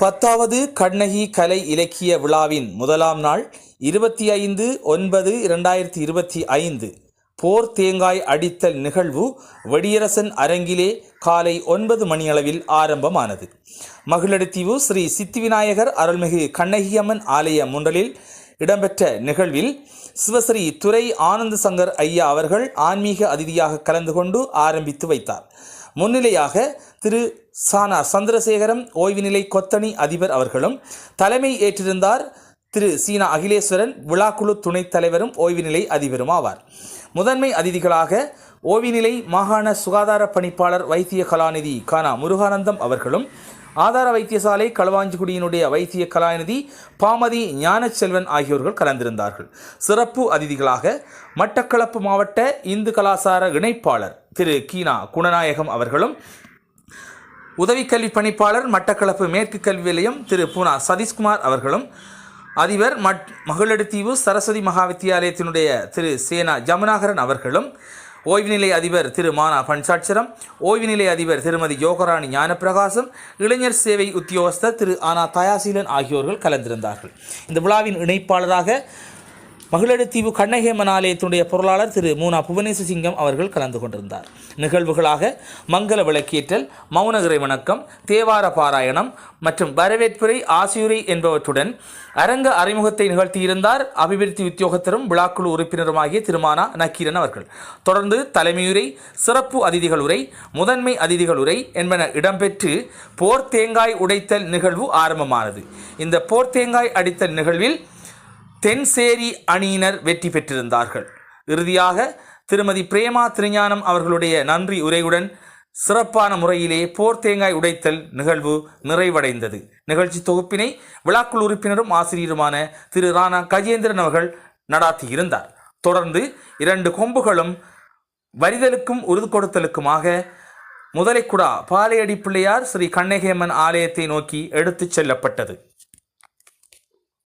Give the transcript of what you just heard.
பத்தாவது கண்ணகி கலை இலக்கிய விழாவின் முதலாம் நாள் இருபத்தி ஐந்து ஒன்பது இரண்டாயிரத்தி இருபத்தி ஐந்து. போர் தேங்காய் அடித்தல் நிகழ்வு வெடியரசன் அரங்கிலே காலை ஒன்பது மணியளவில் ஆரம்பமானது. மகிழடித்தீவு ஸ்ரீ சித்திவிநாயகர் அருள்மிகு கண்ணகியம்மன் ஆலய முன்றலில் இடம்பெற்ற நிகழ்வில் சிவஸ்ரீ துரை ஆனந்த சங்கர் ஐயா அவர்கள் ஆன்மீக அதிதியாக கலந்து கொண்டு ஆரம்பித்து வைத்தார். முன்னிலையாக திரு சானா சந்திரசேகரம் ஓய்வு நிலை கொத்தணி அதிபர் அவர்களும் தலைமை ஏற்றிருந்தார் திரு சீனா அகிலேஸ்வரன் விழாக்குழு துணைத் தலைவரும் ஓய்வு நிலை அதிபரும் ஆவார். முதன்மை அதிதிகளாக ஓவிநிலை மாகாண சுகாதார பணிப்பாளர் வைத்திய கலாநிதி கானா முருகானந்தம் அவர்களும் ஆதார வைத்தியசாலை களுவாஞ்சிக்குடியினுடைய வைத்திய கலாநிதி பாமதி ஞானச்செல்வன் ஆகியோர்கள் கலந்திருந்தார்கள். சிறப்பு அதிதிகளாக மட்டக்களப்பு மாவட்ட இந்து கலாசார இணைப்பாளர் திரு கீனா குணநாயகம் அவர்களும் உதவி கல்வி பணிப்பாளர் மட்டக்களப்பு மேற்கு கல்வி நிலையம் திரு பூனா சதீஷ்குமார் அவர்களும் அதிபர் மட் மகளடுத்தீவு சரஸ்வதி மகா வித்தியாலயத்தினுடைய திரு சேனா ஜமுனாகரன் அவர்களும் ஓய்வு நிலை அதிபர் திரு மானா பன்சாட்சரம் ஓய்வு நிலை அதிபர் திருமதி யோகராணி ஞானப்பிரகாசம் இளைஞர் சேவை உத்தியோகஸ்தர் திரு ஆனா தயாசீலன் ஆகியோர்கள் கலந்திருந்தார்கள். இந்த விழாவின் இணைப்பாளராக மகளடுத்தீவு கண்ணகேமன் ஆலயத்தினுடைய பொருளாளர் திரு மூனா புவனேச சிங்கம் அவர்கள் கலந்து கொண்டிருந்தார். நிகழ்வுகளாக மங்கள விளக்கேற்றல் மௌனகிரை வணக்கம் தேவார பாராயணம் மற்றும் வரவேற்புரை ஆசியுரை என்பவற்றுடன் அரங்க அறிமுகத்தை நிகழ்த்தியிருந்தார். அபிவிருத்தி உத்தியோகத்தரும் விழாக்குழு உறுப்பினருமாகிய திருமானா நக்கீரன் அவர்கள். தொடர்ந்து தலைமையுரை சிறப்பு அதிதிகள் உரை முதன்மை அதிதிகள் உரை என்பன இடம்பெற்று போர் தேங்காய் உடைத்தல் நிகழ்வு ஆரம்பமானது. இந்த போர் தேங்காய் அடித்தல் நிகழ்வில் தென்சேரி அணியினர் வெற்றி பெற்றிருந்தார்கள். இறுதியாக திருமதி பிரேமா திருஞானம் அவர்களுடைய நன்றி உரையுடன் சிறப்பான முறையிலே போர் தேங்காய் உடைத்தல் நிகழ்வு நிறைவடைந்தது. நிகழ்ச்சி தொகுப்பினை விழாக்குழு உறுப்பினரும் ஆசிரியருமான திரு ராணா கஜேந்திரன் அவர்கள் நடாத்தியிருந்தார். தொடர்ந்து இரண்டு கொம்புகளும் வரிதலுக்கும் உறுது கொடுத்தலுக்குமாக முதலைக்குடா பாலையடி பிள்ளையார் ஸ்ரீ கண்ணகேமன் ஆலயத்தை நோக்கி எடுத்துச் செல்லப்பட்டது.